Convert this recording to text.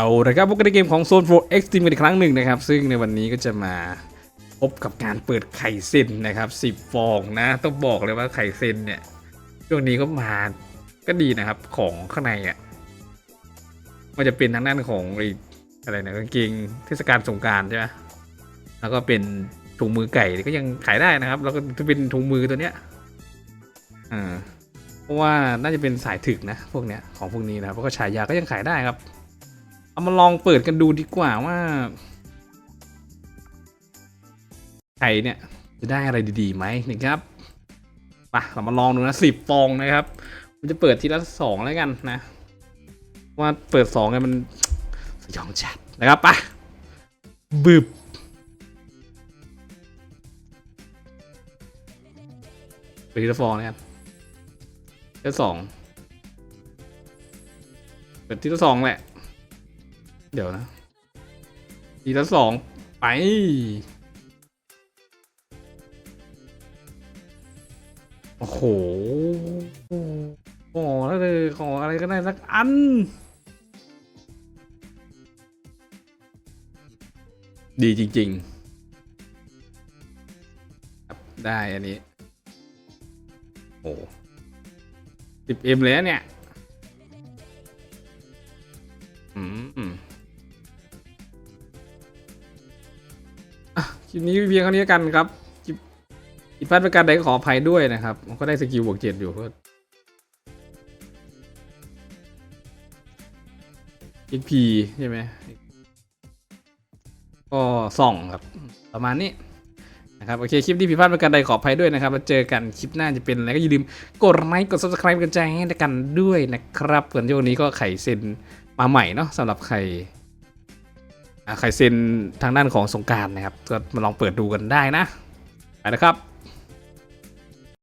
เอาละครับพวกกันในเกมของ Zone 4 Extreme กันอีกครั้งหนึ่งนะครับ ซึ่งในวันนี้ก็จะมาพบกับการเปิดไข่เซนนะครับ10ฟองนะ ต้องบอกเลยว่าไข่เซนเนี่ย ช่วงนี้ก็มาก็ดีนะครับของข้างในอะมันจะเป็นทางด้านของไอ้อะไรนะกางเกงเทศกาลสงการใช่ไหมแล้วก็เป็นถุงมือไก่ก็ยังขายได้นะครับ แล้วก็จะเป็นถุงมือตัวเนี้ยอ่าเพราะว่าน่าจะเป็นสายถึกนะ พวกเนี้ยของพวกนี้นะครับแล้วก็ฉายาก็ยังขายได้ครับ เอามาลองเปิดกันดูดีกว่าว่าไข่เนี่ยจะได้อะไรดีๆไหมนะครับไปเรามาลองดูนะสิบฟองนะครับ มันจะเปิดทีละสองแล้วกันนะ ว่าเปิดสองกันมันสยองจัดนะครับไปบึบเปิดทีละฟองนะครับทีละสองเปิดทีละสองแหละ เดี๋ยวนะทีละสองไป โอ้โหขอแล้วเลยขออะไรก็ได้สักอัน ดีจริงๆ ได้อันนี้ โอ้สิบเอ็มเลยนะเนี่ย คลิปนี้เพียงเท่านี้กันครับผิดพลาดประการใดก็ขออภัยด้วยนะครับ ก็ได้สกิลบวกเจ็ดอยู่ก็ XP ใช่ไหมก็ส่องครับ ประมาณนี้นะครับ โอเค คลิปที่ผิดพลาดประการใดขออภัยด้วยนะครับแล้วเจอกันคลิปหน้าจะเป็นอะไรก็อย่าลืมกดไลค์กด subscribe กันใจให้กันด้วยนะครับส่วนช่วงนี้ก็ไข่เซนมาใหม่เนาะสำหรับไข่อ่าไข่เซนทางด้านของสงการนะครับ ก็มาลองเปิดดูกันได้นะ ไปนะครับ